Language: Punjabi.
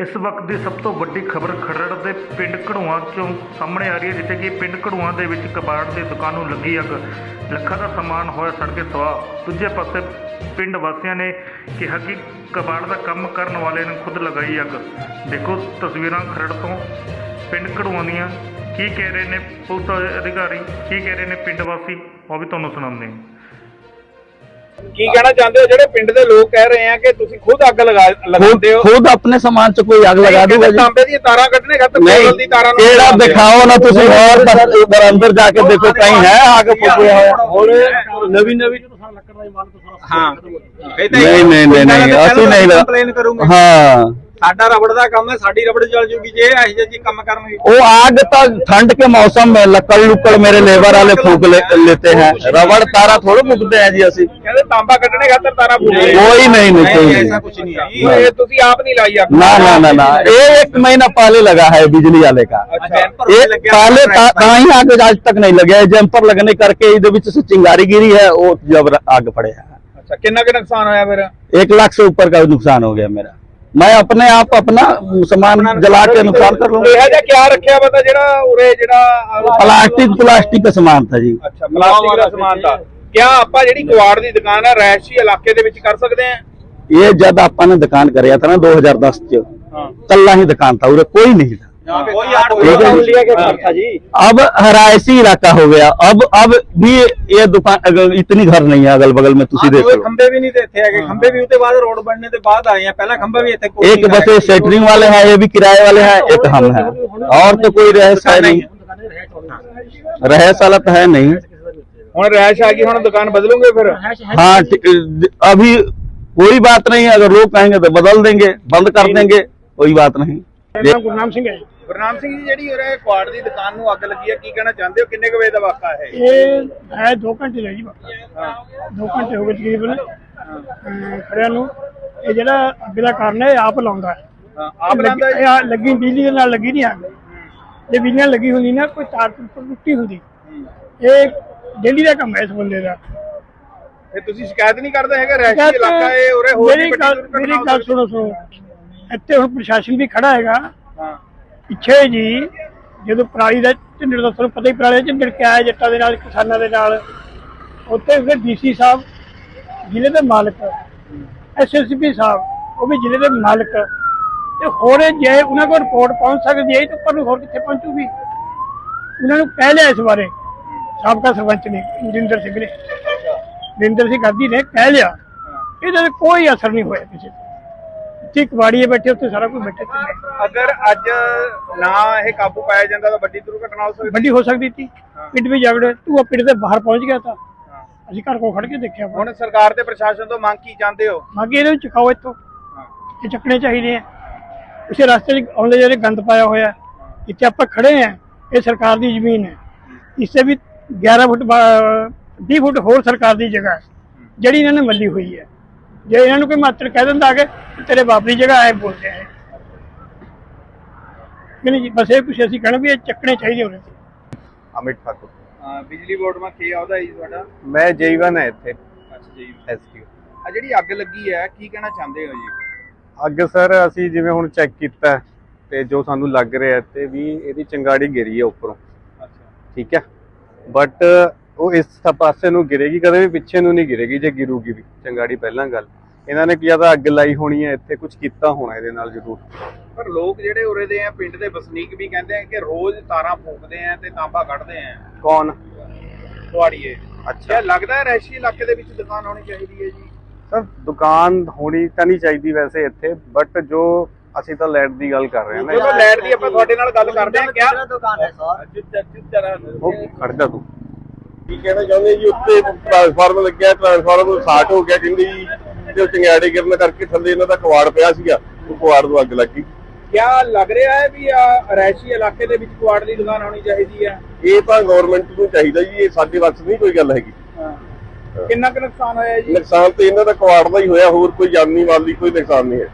ਇਸ ਵਕਤ ਦੀ ਸਭ ਤੋਂ ਵੱਡੀ ਖਬਰ ਖਰੜ ਦੇ ਪਿੰਡ ਘੜੂਆਂ ਚੋਂ ਸਾਹਮਣੇ ਆ ਰਹੀ ਹੈ, ਜਿੱਥੇ ਕਿ ਪਿੰਡ ਘੜੂਆਂ ਦੇ ਵਿੱਚ ਕਬਾੜ ਦੀ ਦੁਕਾਨ ਨੂੰ ਲੱਗੀ ਅੱਗ। ਲੱਖਾਂ ਦਾ ਸਮਾਨ ਹੋਇਆ ਸੜ ਕੇ ਸਵਾਹ ਦੂਜੇ ਪਾਸੇ ਪਿੰਡ ਵਾਸੀਆਂ ਨੇ ਕਿਹਾ ਕਿ ਕਬਾੜ ਦਾ ਕੰਮ ਕਰਨ ਵਾਲੇ ਨੇ ਖੁਦ ਲਗਾਈ ਅੱਗ। ਦੇਖੋ ਤਸਵੀਰਾਂ ਖਰੜ ਤੋਂ ਪਿੰਡ ਘੜੂਆਂ ਦੀਆਂ। ਕੀ ਕਹਿ ਰਹੇ ਨੇ ਪੁਲਿਸ ਅਧਿਕਾਰੀ? ਕੀ ਕਹਿ ਰਹੇ ਨੇ ਪਿੰਡ ਵਾਸੀ? ਉਹ ਵੀ ਤੁਹਾਨੂੰ ਸੁਣਾਉਂਦੇ ਹਾਂ। ਕੀ ਕਹਿਣਾ ਚਾਹੁੰਦੇ ਹੋ? ਜਿਹੜੇ ਪਿੰਡ ਦੇ ਲੋਕ ਕਹਿ ਰਹੇ ਆ ਕਿ ਤੁਸੀਂ ਖੁਦ ਅੱਗ ਲਗਾ ਲਗਾਉਂਦੇ ਹੋ। ਖੁਦ ਆਪਣੇ ਸਮਾਨ 'ਚ ਕੋਈ ਅੱਗ ਲਗਾ ਦੂਗਾ ਜੀ। ਤਾਂਬੇ ਦੀਆਂ ਤਾਰਾਂ ਕੱਢਣੇ ਖਤ ਪੈਟਰੋਲ ਦੀ ਤਾਰਾਂ ਨੂੰ ਕਿਹੜਾ ਦਿਖਾਓ ਨਾ ਤੁਸੀਂ ਹੋਰ ਇਧਰ ਅੰਦਰ ਜਾ ਕੇ ਦੇਖੋ ਕਈ ਹੈ ਅੱਗ ਫੁੱਕੀ ਹੋਇਆ। ਹੋਰ ਨਵੀਂ ਨਵੀਂ ਹਾਂ ਨਹੀਂ ਨਹੀਂ ਨਹੀਂ ਅਸੀਂ ਨਹੀਂ ਹਾਂ। ਕੰਪਲੇਨ लगा ਕਰੂੰਗੇ हाँ ਸਾਡਾ ਰਬੜ ਦਾ ਕੰਮ ਹੈ ਸਾਡੀ ਰਬੜ ਜਲ ਜੂਗੀ ਜੇ ਇਹੋ ਜਿਹੇ ਜੀ ਕੰਮ ਕਰਨਗੇ वो आग तो ठंड के मौसम में लकड़ लुकड़ मेरे लेबर वाले फूक ले, लेते हैं रबड़ तारा थोड़े फूकते हैं जी असि ਕਹਿੰਦੇ ਤਾਂਬਾ ਕੱਢਣੇ ਖਾਤਰ ਤਾਰਾਂ ਫੂਟੇ कोई नहीं नहीं कोई ਐਸਾ नहीं ਕੁਝ ਨਹੀਂ ਹੈ ਇਹ ਤੁਸੀਂ ਆਪ ਨਹੀਂ ਲਾਈ ਅੱਗ ना ना ना ना ये एक महीना पहले लगा है बिजली वाले का ਅੱਛਾ ये पहले ता- कहीं आग आज तक नहीं लगे जंपर लगने करके इधर बीच से चिंगारी गिरी है वो जब आग पड़े है ਅੱਛਾ ਕਿੰਨਾ ਕੁ ਨੁਕਸਾਨ ਹੋਇਆ ਫਿਰ एक लाख से ऊपर का नुकसान हो गया मेरा मैं अपने आप अपना सामान जला के नुकसान कर लूंगा ਇਹ ਜਿਹਾ ਕਿਆ ਰੱਖਿਆ ਪਤਾ ਜਿਹੜਾ ਉਰੇ ਜਿਹੜਾ प्लास्टिक प्लास्टिक का सामान था जी ਅੱਛਾ ਪਲਾਸਟਿਕ ਦਾ ਸਮਾਨ ਦਾ ਕਿਆ ਆਪਾਂ ਜਿਹੜੀ ਕਵਾੜ ਦੀ ਦੁਕਾਨ ਹੈ ਰੈਸ਼ੀ ਇਲਾਕੇ ਦੇ ਵਿੱਚ ਕਰ ਸਕਦੇ ਹਾਂ ये जब आपने दुकान कराया था ना 2010 च ਹਾਂ कल्ला ही दुकान था उरे कोई नहीं था ਕੋਈ ठीक है जी। था जी अब हरायसी इलाका हो गया। अब अब भी ये दुकान इतनी घर नहीं है अगल बगल में तुम हाँ, देखो तो खंबे भी नहीं देते हाँ। खंबे भी उसके बाद रोड बनने के बाद आए हैं। पहला खंबा भी थे एक बस सेटरिंग वाले हैं ये भी किराए वाले हैं हाँ, एक हम हैं। और तो कोई रहस्य है नहीं। रहस्य तो है नहीं। हम रहायश आ गई हम दुकान बदलोगे फिर? हाँ अभी कोई बात नहीं अगर लोग कहेंगे तो बदल देंगे बंद कर देंगे कोई बात नहीं। गुरनाम सिंह है। ਗੁਰਨਾਮ ਸਿੰਘ ਜੀ ਜਿਹੜੀ ਉਰੇ ਕੁਆੜ ਦੀ ਦੁਕਾਨ ਨੂੰ ਅੱਗ ਲੱਗੀ ਹੈ ਕੀ ਕਹਿਣਾ ਚਾਹੁੰਦੇ ਹੋ? ਕਿੰਨੇ ਕੁ ਵਜੇ ਦਾ ਵਾਕਾ ਹੈ ਇਹ? ਹੈ 2 ਘੰਟੇ ਦਾ ਜੀ ਹਾਂ। 2 ਘੰਟੇ ਹੋ ਗਏ ਤਕਰੀਬਨ। ਖੜਿਆਂ ਨੂੰ। ਇਹ ਜਿਹੜਾ ਅੱਗ ਦਾ ਕਾਰਨ ਹੈ ਆਪ ਲਾਉਂਦਾ ਹੈ। ਆਪ ਲਾਂਦਾ ਇਹ ਲੱਗੀ ਬਿਜਲੀ ਦੇ ਨਾਲ ਲੱਗੀ ਨਹੀਂ ਅੱਗ। ਜੇ ਬਿਜਲੀ ਲੱਗੀ ਹੁੰਦੀ ਨਾ ਕੋਈ ਤਾਰ ਟੁੱਟ- ਹੁੰਦੀ। ਇਹ ਡੇਲੀ ਦਾ ਕੰਮ ਹੈ ਇਸ ਬੰਦੇ ਦਾ। ਇਹ ਤੁਸੀਂ ਸ਼ਿਕਾਇਤ ਨਹੀਂ ਕਰਦੇ ਹੈਗੇ? ਰੈਸ਼ੀ ਇਲਾਕਾ ਇਹ ਉਰੇ ਹੋਰ ਮੇਰੀ ਗੱਲ ਸੁਣੋ ਸੁਣੋ। ਇੱਥੇ ਹੁਣ ਪ੍ਰਸ਼ਾਸਨ ਵੀ ਖੜਾ ਹੈਗਾ। ਹਾਂ। ਪਿੱਛੇ ਜੀ ਜਦੋਂ ਪਰਾਲੀ ਦਾ ਝੰਡੜ ਦਾ ਤੁਹਾਨੂੰ ਪਤਾ ਹੀ ਪਰਾਲੀ ਦਾ ਝੰਡੜ ਕਿਆ ਹੈ ਜੱਟਾਂ ਦੇ ਨਾਲ ਕਿਸਾਨਾਂ ਦੇ ਨਾਲ। ਉੱਥੇ ਫਿਰ ਡੀਸੀ ਸਾਹਿਬ ਜ਼ਿਲ੍ਹੇ ਦੇ ਮਾਲਕ ਐਸਐਸਪੀ ਸਾਹਿਬ ਉਹ ਵੀ ਜ਼ਿਲ੍ਹੇ ਦੇ ਮਾਲਕ। ਤੇ ਹੋਰ ਜੇ ਉਹਨਾਂ ਕੋਲ ਰਿਪੋਰਟ ਪਹੁੰਚ ਸਕਦੀ ਹੈ ਤੋਂ ਉੱਪਰ ਨੂੰ ਹੋਰ ਕਿੱਥੇ ਪਹੁੰਚੂਗੀ? ਉਹਨਾਂ ਨੂੰ ਕਹਿ ਲਿਆ ਇਸ ਬਾਰੇ। ਸਾਬਕਾ ਸਰਪੰਚ ਨੇ ਨਰਿੰਦਰ ਸਿੰਘ ਨੇ। ਨਰਿੰਦਰ ਸਿੰਘ ਗਾਂਧੀ ਨੇ ਕਹਿ ਲਿਆ। ਇਹਦਾ ਕੋਈ ਅਸਰ ਨਹੀਂ ਹੋਇਆ ਕਿਸੇ ਤੇ। ਇੱਥੇ ਕਬਾੜੀਏ ਬੈਠੇ ਉੱਥੇ ਸਾਰਾ ਕੁਝ ਬੈਠੇ ਸੀ। ਅਗਰ ਅੱਜ ਨਾ ਇਹ ਕਾਬੂ ਪਾਇਆ ਜਾਂਦਾ ਤਾਂ ਵੱਡੀ ਦੁਰਘਟਨਾ ਹੋ ਸਕਦੀ ਵੱਡੀ ਹੋ ਸਕਦੀ ਸੀ। ਪਿੰਡ ਵੀ ਜਾਗੜੇ ਤੂੰ ਪਿੰਡ ਦੇ ਬਾਹਰ ਪਹੁੰਚ ਗਿਆ ਤਾਂ। ਅਸੀਂ ਘਰ ਕੋਲ ਖੜ ਕੇ ਦੇਖਿਆ ਹੁਣ ਸਰਕਾਰ ਤੇ ਪ੍ਰਸ਼ਾਸਨ ਤੋਂ ਮੰਗ ਕੀ ਚਾਹੁੰਦੇ ਹੋ? ਮਾਗੇ ਇਹਨੂੰ ਚੁਕਾਓ ਇੱਥੋਂ। ਇਹ ਚੱਕਣੇ ਚਾਹੀਦੇ ਆ। ਉਸੇ ਰਸਤੇ 'ਚ ਆਉਂਦੇ ਜਿਹੜੇ ਗੰਦ ਪਾਇਆ ਹੋਇਆ। ਹੈ, ਜਿੱਥੇ ਆਪਾਂ ਖੜੇ ਆ। ਇਹ ਸਰਕਾਰ ਦੀ ਜ਼ਮੀਨ ਹੈ। ਇਸੇ ਵੀ 11 ਫੁੱਟ ਬਾ- 20 ਫੁੱਟ ਹੋਰ ਸਰਕਾਰ ਦੀ ਜਗ੍ਹਾ ਹੈ। ਜਿਹੜੀ ਇਹਨਾਂ ਨੇ ਮੱਲੀ ਹੋਈ ਹੈ। ਜੇ ਇਹਨਾਂ ਨੂੰ ਕੋਈ ਮਾਤਰ ਕਹਿ ਦਿੰਦਾ ਆ ਕੇ ਤੇਰੇ ਬਾਪ ਦੀ ਜਗ੍ਹਾ ਐ ਬੋਲਦੇ ਆ। ਕਿ ਨਹੀਂ ਜੀ ਬਸ ਇਹ ਕੁਛ ਅਸੀਂ ਕਹਿਣਾ ਵੀ ਇਹ ਚੱਕਣੇ ਚਾਹੀਦੇ ਹੋਣੇ। ਅਮਿਤ ਠਾਕੁਰ। ਬਿਜਲੀ ਬੋਰਡ ਮਾ ਕੀ ਆਉਦਾ ਜੀ ਤੁਹਾਡਾ? ਮੈਂ ਜੀਵਨ ਹੈ ਇੱਥੇ। ਅੱਛਾ ਜੀ ਐਸਟੀਓ ਆ ਜਿਹੜੀ ਅੱਗ ਲੱਗੀ ਹੈ ਕੀ ਕਹਿਣਾ ਚਾਹੁੰਦੇ ਹੋ ਜੀ? ਅੱਗ ਸਰ ਅਸੀਂ ਜਿਵੇਂ ਹੁਣ ਚੈੱਕ ਕੀਤਾ ਤੇ ਜੋ ਸਾਨੂੰ ਲੱਗ ਰਿਹਾ ਤੇ ਵੀ ਇਹਦੀ ਚੰਗਾੜੀ ਗਿਰੀ ਹੈ ਉੱਪਰੋਂ। ਅੱਛਾ। ਠੀਕ ਹੈ? ਬਟ ਉਹ ਇਸ ਪਾਸੇ ਨੂੰ ਗਿਰੇਗੀ ਕਦੇ ਵੀ ਪਿੱਛੇ ਨੂੰ ਨਹੀਂ ਗਿਰੇਗੀ ਜੇ ਗਿਰੂਗੀ ਵੀ। ਚੰਗਾੜੀ ਪਹਿਲਾਂ ਗੱਲ। ਇਹਨਾਂ ਨੇ ਕੀ ਜ਼ਿਆਦਾ ਅੱਗ ਲਾਈ ਹੋਣੀ ਹੈ ਇੱਥੇ ਕੁਝ ਕੀਤਾ ਹੋਣਾ ਇਹਦੇ ਨਾਲ ਜ਼ਰੂਰ। ਪਰ ਲੋਕ ਜਿਹੜੇ ਉਰੇ ਦੇ ਆ ਪਿੰਡ ਦੇ ਵਸਨੀਕ ਵੀ ਕਹਿੰਦੇ ਆ ਕਿ ਰੋਜ਼ ਤਾਰਾਂ ਫੂਕਦੇ ਆ ਤੇ ਤਾਂਬਾ ਕੱਢਦੇ ਆ। ਕੌਣ? ਕੁਆੜੀਏ। ਅੱਛਾ। ਲੱਗਦਾ ਹੈ ਰੈਸ਼ੀ ਇਲਾਕੇ ਦੇ ਵਿੱਚ ਦੁਕਾਨ ਹੋਣੀ ਚਾਹੀਦੀ ਹੈ ਜੀ? ਸਰ ਦੁਕਾਨ ਹੋਣੀ ਤਾਂ ਨਹੀਂ ਚਾਹੀਦੀ ਵੈਸੇ ਇੱਥੇ ਬਟ ਜੋ ਅਸੀਂ ਤਾਂ ਲੈਟ ਦੀ ਗੱਲ ਕਰ ਰਹੇ ਹਾਂ ਨਾ। ਲੈਟ ਦੀ ਆਪਾਂ ਤੁਹਾਡੇ ਨਾਲ ਗੱਲ ਕਰਦੇ ਆ ਕਿਆ? ਦੁਕਾਨ ਹੈ ਸਰ? ਉਹ ਖੜ ਜਾ ਤੂੰ। ਕੀ ਕਹਿਣਾ ਚਾਹੁੰਦੇ ਜੀ? ਉੱਤੇ ਟ੍ਰਾਂਸਫਾਰਮਰ ਲੱਗਿਆ ਟ੍ਰਾਂਸਫਾਰਮਰ ਸਾਟ ਹੋ ਗਿਆ ਕਹਿੰਦੇ ਜੀ। ਤੇ ਉਹ ਚੰਗਿਆੜੇ ਗਿਰਨ ਕਰਕੇ ਥੱਲੇ ਇਹਨਾਂ ਦਾ ਕਵਾੜ ਪਿਆ ਸੀਗਾ ਉਹ ਕਵਾੜ ਨੂੰ ਅੱਗ ਲੱਗੀ। ਕਿਆ ਲੱਗ ਰਿਹਾ ਹੈ ਵੀ ਆ ਰੈਸ਼ੀ ਇਲਾਕੇ ਦੇ ਵਿੱਚ ਕੁਆੜ ਦੀ ਦੁਕਾਨ ਹੋਣੀ ਚਾਹੀਦੀ ਹੈ? ਇਹ ਤਾਂ ਗਵਰਨਮੈਂਟ ਨੂੰ ਚਾਹੀਦਾ ਜੀ ਇਹ ਸਾਡੇ ਵੱਸ ਨਹੀਂ ਕੋਈ ਗੱਲ ਹੈਗੀ। ਕਿੰਨਾ ਕੁ ਨੁਕਸਾਨ ਹੋਇਆ ਜੀ? ਨੁਕਸਾਨ ਤੇ ਇਹਨਾਂ ਦਾ ਕਵਾੜ ਦਾ ਹੀ ਹੋਇਆ ਹੋਰ ਕੋਈ ਜਾਨੀ ਮਾਲੀ ਕੋਈ ਨੁਕਸਾਨ ਨਹੀਂ ਹੈ।